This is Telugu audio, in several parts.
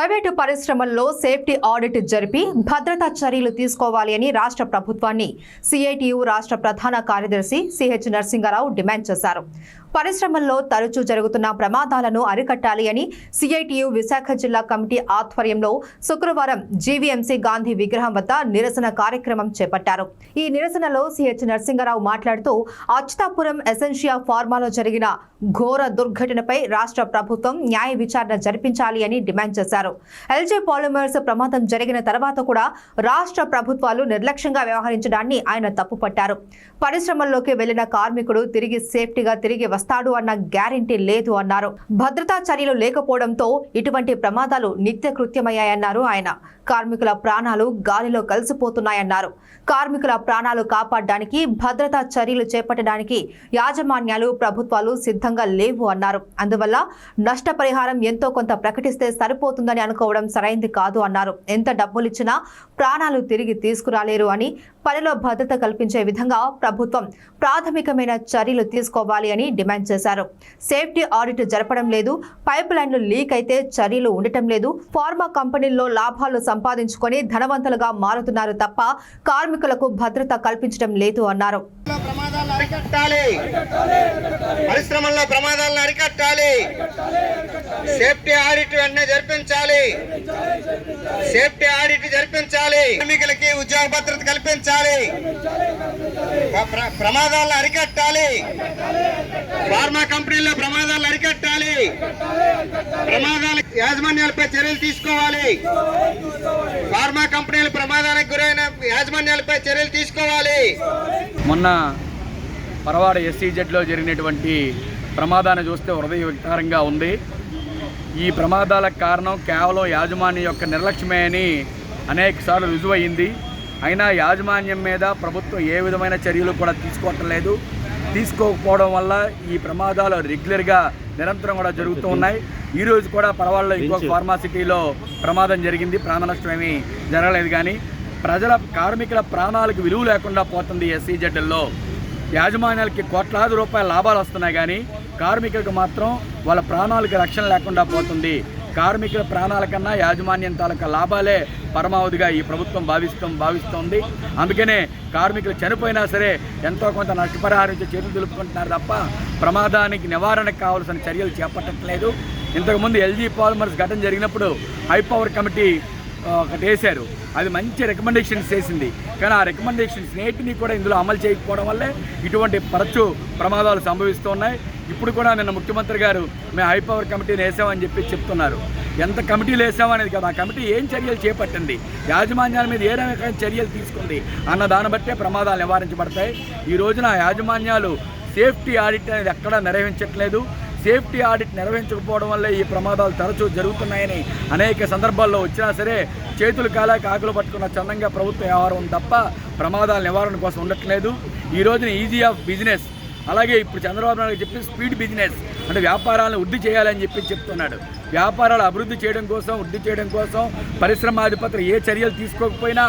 ప్రైవేటు పరిశ్రమల్లో సేఫ్టీ ఆడిట్ జరిపి భద్రతా చర్యలు తీసుకోవాలి అని రాష్ట్ర ప్రభుత్వాన్ని సిఐటియు రాష్ట్ర ప్రధాన కార్యదర్శి సిహెచ్ నరసింహారావు డిమాండ్ చేశారు. పరిశ్రమల్లో తరచూ జరుగుతున్న ప్రమాదాలను అరికట్టాలి అని సిఐటియు విశాఖ జిల్లా కమిటీ ఆధ్వర్యంలో శుక్రవారం జీవీఎంసీ గాంధీ విగ్రహం వద్ద నిరసన కార్యక్రమం చేపట్టారు. ఈ నిరసనలో సిహెచ్ నరసింహరావు మాట్లాడుతూ అచ్యుతాపురం ఎసెన్షియా ఫార్మాలో జరిగిన ఘోర దుర్ఘటనపై రాష్ట్ర ప్రభుత్వం న్యాయ విచారణ జరిపించాలి అని డిమాండ్ చేశారు. ఎల్జే పాలిమర్స్ ప్రమాదం జరిగిన తర్వాత కూడా రాష్ట్ర ప్రభుత్వాలు నిర్లక్ష్యంగా వ్యవహరించడాన్ని ఆయన తప్పుపట్టారు. పరిశ్రమల్లోకి వెళ్ళిన కార్మికుడు తిరిగి సేఫ్టీగా తిరిగి వస్తాడు అన్న గ్యారంటీ లేదు అన్నారు. భద్రతా చర్యలు లేకపోవడంతో ఇటువంటి ప్రమాదాలు నిత్య కృత్యమయ్యాయన్నారు ఆయన. కార్మికుల ప్రాణాలు గాలిలో కలిసిపోతున్నాయన్నారు. కార్మికుల ప్రాణాలు కాపాడడానికి భద్రతా చర్యలు చేపట్టడానికి యాజమాన్యాలు ప్రభుత్వాలు సిద్ధంగా లేవు అన్నారు. అందువల్ల నష్టపరిహారం ఎంతో కొంత ప్రకటిస్తే సరిపోతుందని అనుకోవడం సరైంది కాదు అన్నారు. ఎంత డబ్బులిచ్చినా ప్రాణాలు తిరిగి తీసుకురాలేరు అని పనిలో భద్రత కల్పించే విధంగా ప్రభుత్వం ప్రాథమికమైన చర్యలు తీసుకోవాలి అని డిమాండ్ చేశారు. సేఫ్టీ ఆడిట్ జరపడం లేదు. పైప్ లైన్లు లీక్ అయితే చర్యలు ఉండటం లేదు. ఫార్మా కంపెనీల్లో లాభాలు సంపాదించుకొని ధనవంతులుగా మారుతున్నారు తప్ప కార్మికులకు భద్రత కల్పించడం లేదు అన్నారు. అరికట్టాలి. పరిశ్రమల్లో ప్రమాదాలను అరికట్టాలి. సేఫ్టీ ఆడిట్ వెంటనే జరిపించాలి. సేఫ్టీ ఆడిట్ జరిపించాలి. కార్మికులకి ఉద్యోగ భద్రత కల్పించాలి. ప్రమాదాలను అరికట్టాలి. ఫార్మా కంపెనీల్లో ప్రమాదాలను అరికట్టాలి. ప్రమాదాల యాజమాన్యాలపై చర్యలు తీసుకోవాలి. ఫార్మా కంపెనీలు ప్రమాదానికి గురైన యాజమాన్యాలపై చర్యలు తీసుకోవాలి. మొన్న పరవాడ ఎస్సీజెడ్లో జరిగినటువంటి ప్రమాదాన్ని చూస్తే హృదయ వికారంగా ఉంది. ఈ ప్రమాదాలకు కారణం కేవలం యాజమాన్యం యొక్క నిర్లక్ష్యమే అని అనేక సార్లు రుజువయింది అయినా యాజమాన్యం మీద ప్రభుత్వం ఏ విధమైన చర్యలు కూడా తీసుకోవటం లేదు. తీసుకోకపోవడం వల్ల ఈ ప్రమాదాలు రెగ్యులర్గా నిరంతరం కూడా జరుగుతూ ఉన్నాయి. ఈ రోజు కూడా పరవాడలో ఇంకొక ఫార్మాసిటీలో ప్రమాదం జరిగింది. ప్రాణ నష్టం ఏమీ జరగలేదు కానీ ప్రజల కార్మికుల ప్రాణాలకు విలువ లేకుండా పోతుంది ఎస్సీజెడ్లో యాజమాన్యాలకి కోట్లాది రూపాయల లాభాలు వస్తున్నాయి కానీ కార్మికులకు మాత్రం వాళ్ళ ప్రాణాలకు రక్షణ లేకుండా పోతుంది. కార్మికుల ప్రాణాల కన్నా యాజమాన్యం తాలూకా లాభాలే పరమావధిగా ఈ ప్రభుత్వం భావిస్తాం భావిస్తోంది. అందుకనే కార్మికులు చనిపోయినా సరే ఎంతో కొంత నష్టపరిహారించి చర్యలు తెలుపుకుంటున్నారు తప్ప ప్రమాదానికి నివారణకు కావాల్సిన చర్యలు చేపట్టట్లేదు. ఇంతకుముందు ఎల్జీ పాలిమర్స్ ఘటన జరిగినప్పుడు హైపవర్ కమిటీ ఒకటి వేశారు. అది మంచి రికమెండేషన్స్ చేసింది. కానీ ఆ రికమెండేషన్స్ నేటిని కూడా ఇందులో అమలు చేయకపోవడం వల్లే ఇటువంటి తరచు ప్రమాదాలు సంభవిస్తున్నాయి. ఇప్పుడు కూడా నిన్న ముఖ్యమంత్రి గారు మేము హైపవర్ కమిటీని వేసామని చెప్పి చెప్తున్నారు. ఎంత కమిటీలు వేసామనేది కదా. ఆ కమిటీ ఏం చర్యలు చేపట్టింది? యాజమాన్యాల మీద ఏ రకమైన చర్యలు తీసుకుంది? అన్న దాన్ని బట్టే ప్రమాదాలు నివారించబడతాయి. ఈ రోజున యాజమాన్యాలు సేఫ్టీ ఆడిట్ అనేది ఎక్కడా నిర్వహించట్లేదు. సేఫ్టీ ఆడిట్ నిర్వహించకపోవడం వల్ల ఈ ప్రమాదాలు తరచూ జరుగుతున్నాయని అనేక సందర్భాల్లో వచ్చినా సరే చేతులు కాలాక ఆకులు పట్టుకున్న చందంగా ప్రభుత్వ వ్యవహారం తప్ప ప్రమాదాల నివారణ కోసం ఉండట్లేదు. ఈ రోజున ఈజీ ఆఫ్ బిజినెస్ అలాగే ఇప్పుడు చంద్రబాబు నాయుడు చెప్పి స్పీడ్ బిజినెస్ అంటే వ్యాపారాలను వృద్ధి చేయాలని చెప్పి చెప్తున్నాడు. వ్యాపారాలు అభివృద్ధి చేయడం కోసం వృద్ధి చేయడం కోసం పరిశ్రమాధిపతులు ఏ చర్యలు తీసుకోకపోయినా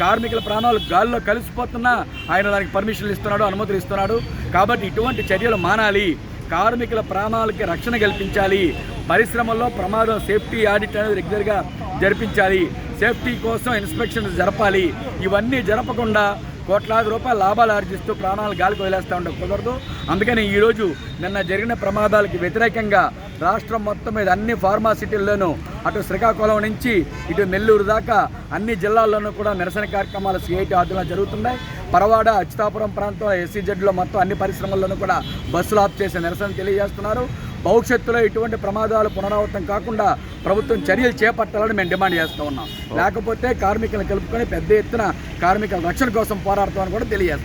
కార్మికుల ప్రాణాలు గాల్లో కలిసిపోతున్నా ఆయన దానికి పర్మిషన్లు ఇస్తున్నాడు అనుమతులు ఇస్తున్నాడు. కాబట్టి ఇటువంటి చర్యలు మానాలి. కార్మికుల ప్రాణాలకి రక్షణ కల్పించాలి. పరిశ్రమల్లో ప్రమాదం సేఫ్టీ ఆడిట్ అనేది రెగ్యులర్గా జరిపించాలి. సేఫ్టీ కోసం ఇన్స్పెక్షన్ జరపాలి. ఇవన్నీ జరపకుండా కోట్లాది రూపాయల లాభాలు ఆర్జిస్తూ ప్రాణాలు గాలికి వదిలేస్తూ ఉండే కుదరదు. అందుకని ఈరోజు నిన్న జరిగిన ప్రమాదాలకి వ్యతిరేకంగా రాష్ట్రం మొత్తం మీద అన్ని ఫార్మాసిటీల్లోనూ అటు శ్రీకాకుళం నుంచి ఇటు నెల్లూరు దాకా అన్ని జిల్లాల్లోనూ కూడా నిరసన కార్యక్రమాలు సిఐటి ఆధ్వర్యంలో జరుగుతున్నాయి. పరవాడ అచ్యుతాపురం ప్రాంతం ఎస్సీజెడ్లో మొత్తం అన్ని పరిశ్రమల్లోనూ కూడా బస్సులు ఆఫ్ చేసే నిరసన తెలియజేస్తున్నారు. భవిష్యత్తులో ఇటువంటి ప్రమాదాలు పునరావృతం కాకుండా ప్రభుత్వం చర్యలు చేపట్టాలని మేము డిమాండ్ చేస్తూ ఉన్నాం. లేకపోతే కార్మికులను కలుపుకొని పెద్ద ఎత్తున కార్మికుల రక్షణ కోసం పోరాడతామని కూడా తెలియజేస్తాం.